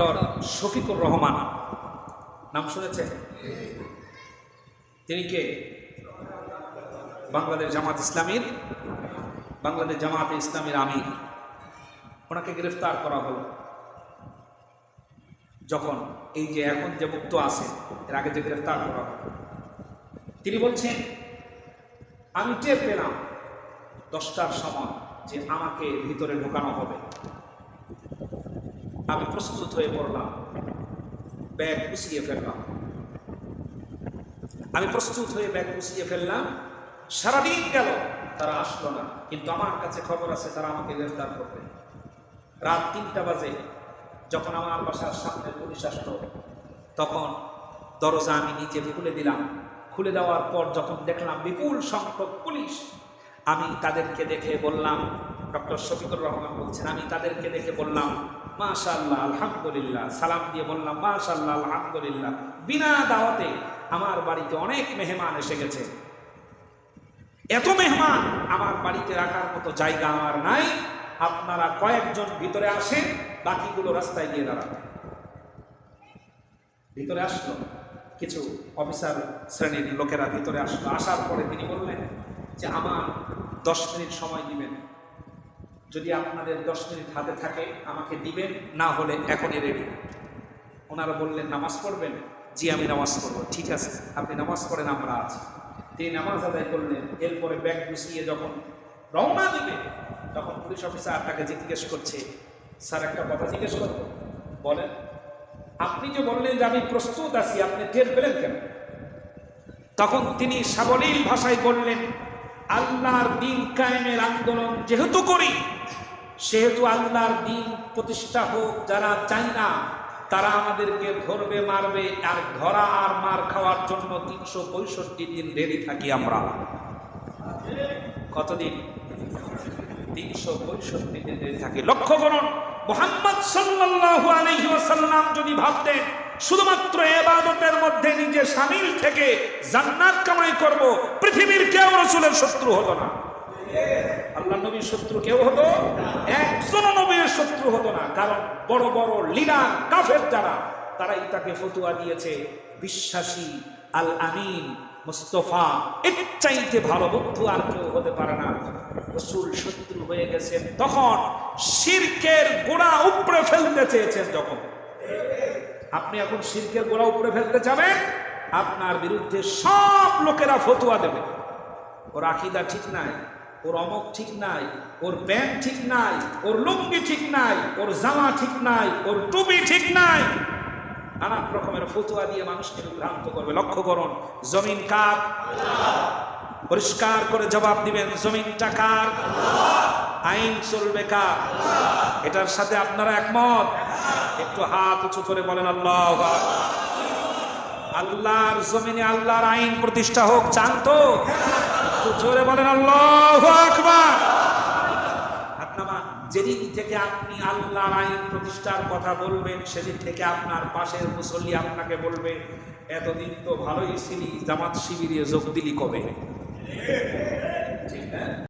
Doctor Shafiqur Rahman. নাম শুনেছেন? তিনি কে? বাংলাদেশ জামাত ইসলামীর, বাংলাদেশ জামাতে ইসলামীর আমির। ওনাকে গ্রেফতার করা হলো। যখন এই যে এখন যে মুক্ত আছে, এর আগে যে গ্রেফতার করা হলো। তিনি বলছেন, আমি টের পেলাম দশটার সময় যে আমাকে ভিতরে ঢোকানো হবে। আমি প্রস্তুত হয়ে পড়লাম। ব্যাগ গুছিয়ে ফেললাম। আমি প্রস্তুত হয়ে ব্যাগ গুছিয়ে ফেললাম। সারাদিন গেল, তারা আসলো না। কিন্তু আমার কাছে খবর আছে, তারা আমাকে গ্রেফতার করবে। রাত তিনটা বাজে, যখন আমার বাসার সামনে পুলিশ আসলো, তখন দরজা আমি নিজে খুলে দিলাম। খুলে দেওয়ার পর যখন দেখলাম বিপুল সংখ্যক পুলিশ, আমি তাদেরকে দেখে বললাম, ডক্টর শফিকুর রহমান বলছেন, আমি তাদেরকে দেখে বললাম মাশাল্লাহ আলহামদুলিল্লাহ। সালাম দিয়ে বললাম মাশাল্লাহ আলহামদুলিল্লাহ। বিনা দাওয়াতে আমার বাড়িতে অনেক মেহমান এসে গেছে। এত মেহমান আমার বাড়িতে রাখার মতো জায়গা আমার নাই। আপনারা কয়েকজন ভিতরে আসেন, বাকিগুলো রাস্তায় গিয়ে দাঁড়ান। ভিতরে আসলো কিছু অফিসার শ্রেণির লোকেরা ভিতরে আসলো। আসার পরে তিনি বললেন যে, আমার দশ মিনিট সময় দিবেন। যদি আপনাদের দশ মিনিট হাতে থাকে, আমাকে দিবেন, না হলে এখনই রেডি ওনারা বললেন, নামাজ পড়বেন? জি, আমি নামাজ পড়ব। ঠিক আছে, আপনি নামাজ পড়েন, আমরা আছি। তিনি নামাজ আদায় করলেন। এরপরে ব্যাগ গুছিয়ে যখন রওনা দিবে, তখন পুলিশ অফিসার তাকে জিজ্ঞেস করছে, স্যার, একটা কথা জিজ্ঞেস করব। বলেন, আপনি যে বললেন যে আমি প্রস্তুত আছি, আপনি টের পেলেন কেন? তখন তিনি সাবলীল ভাষায় বললেন আল্লাহর দিন কায়েমের আন্দোলন যেহেতু করি, সেহেতু আল্লাহর দিন প্রতিষ্ঠা হোক, যারা চায় না, তারা আমাদেরকে ধরবে, মারবে, আর ধরা আর মার খাওয়ার জন্য তিনশো পঁয়ষট্টি দিন রেডি থাকি আমরা। কতদিন? তিনশো পঁয়ষট্টি দিন রেডি থাকি। লক্ষ্য করুন, মোহাম্মদ সাল্লাল্লাহু আলাইহি ওয়াসাল্লাম যদি ভাবতেন শুধুমাত্র এবাদতের মধ্যে নিজে সামিল থেকে জান্নাত কামাই করব, পৃথিবীর কেউ রসুলের শত্রু হতো না। আল্লাহ নবীর শত্রু কেউ হতো? একজন নবীর শত্রু হতো না। কারণ বড় বড় লিডার, কাফের যারা, তারাই তাকে ফতুয়া দিয়েছে বিশ্বাসী আল আমিন মুস্তফা। এর চাইতে ভালো বন্ধু আর কেউ হতে পারে না। রসুল শত্রু হয়ে গেছেন তখন শিরকের গোড়া উপড়ে ফেলতে চেয়েছেন যখন। আপনি এখন শিরকের গোড়া উপরে ফেলতে যাবেন, আপনার বিরুদ্ধে সব লোকেরা ফতুয়া দেবে। ওর আকিদা ঠিক নাই, ওর অমক ঠিক নাই, ওর প্যান্ট ঠিক নাই, ওর লুঙ্গি ঠিক নাই, ওর জামা ঠিক নাই, ওর টুপি ঠিক নাই। নানান রকমের ফতুয়া দিয়ে মানুষকে বিভ্রান্ত করবে। লক্ষ্য করুন, জমিন কার? পরিষ্কার করে জবাব দিবেন, জমিনটা কার? আইন চলবে কার? এটার সাথে আপনারা একমত? একটু হাত উঁচু করে বলেন, আল্লাহ আল্লাহর জমিনে আল্লাহর আইন প্রতিষ্ঠা হোক, চান তো? জোরে বলেন, আল্লাহ যেদিন থেকে আপনি আল্লাহর আইন প্রতিষ্ঠার কথা বলবেন, সেদিন থেকে আপনার পাশের মুসল্লি আপনাকে বলবে, এতদিন তো ভালোই ছিলি, জামাত শিবিরে যোগ দিলি কবে?